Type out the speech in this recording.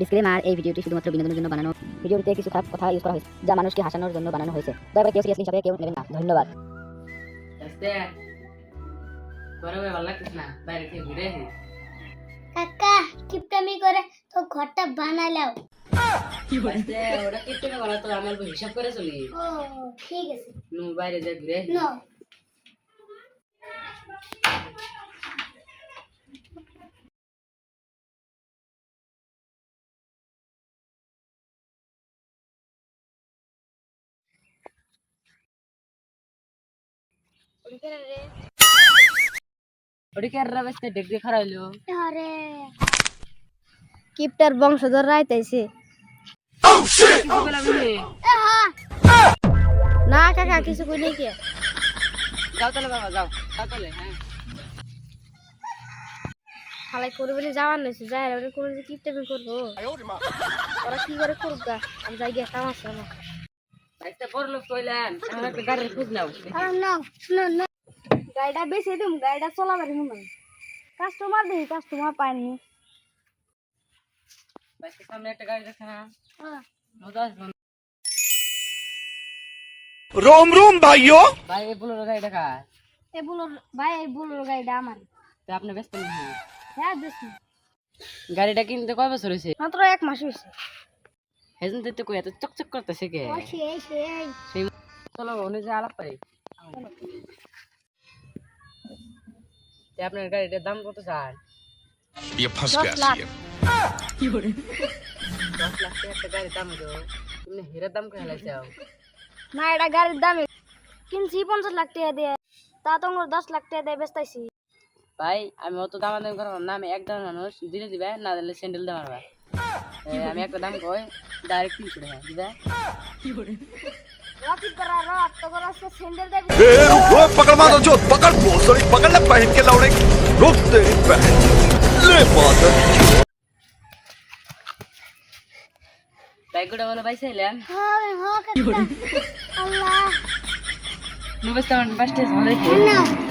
Disclaimer এই ভিডিওটি শুধুমাত্র বিনোদনের জন্য বানানো। ভিডিওটিতে কিছু খারাপ কথা ইউজ করা হয়েছে যা মানুষকে হাসানোর জন্য বানানো হয়েছে। দয়া করে কেউ সিরিয়াসলি হিসাবে কেউ নেবেন না। ধন্যবাদ। কাকা কিপটামি করে তো ঘরটা বানালাও আস্তে ওটা কিপটে বলা তো আমার হিসাব করে চলি। ও ঠিক আছে। নু বাইরে যাই ঘুরে আসি নো ওটা কি আর রাস্তায় ডেক দিয়ে খারাপ হইল আরে কিপটার বংশধর রাইতাইছে। না কাকা কিছু কই নাই কে? যাও তাহলে বাবা যাও যাও তাহলে হ্যাঁ। খালাই করে বলে যাওয়ার নইছে যাই করে যে কিপটামি করব। ওরা কি করে করুক গা? আমি যাই গিয়ে কাম আছে আমার হ্যাঁ। গাড়িটা বেশি দিম গাড়িটা চলাবার কাস্টমার দিই কাস্টমার রোম রোম ভাইও ভাই এই বুলোর গাড়ি দেখা এই বুলোর ভাই এই বুলোর গাড়িটা আমার। তো আপনি ব্যস্ত হ্যাঁ ব্যস্ত। গাড়িটা কিনতে কয় বছর হয়েছে মাত্র এক মাস হয়েছে হেজন তো কই এত চকচক করতেছে কে সেই সেই সেই চলো ওনে যে আলাপ পাই তে আপনার গাড়িটার দাম কত চান ये फंस दस गया लाख। सीएम দশ লাখ টাকা একটা গাড়ির দাম হতো তুমি হীরার দাম কে হেলাইছাও না এটা গাড়ির দামে কিনছি পঞ্চাশ লাখ টাকা দিয়ে তা তো আমার দশ লাখ টাকা দিয়ে বেচতাইছি ভাই আমি অত দাম দাম করবো না আমি একদম মানুষ দিলে দিবে না দিলে স্যান্ডেল দেওয়া মারবা এ, আমি একটা দাম কই ডাইরেক্ট তিনশো টাকা দিবে রকি করা রক তো করা সে স্যান্ডেল দেবে ए रुको पकड़ मारो जो पकड़ बोसड़ी पकड़ ले पहन के लौड़े रुक तेरी बहन ले माता বাইকটা বলে পাইছিলাম হ্যাঁ হ্যাঁ কাকা আল্লাহ নুবেস্তা পাঁচটা ভালো নাও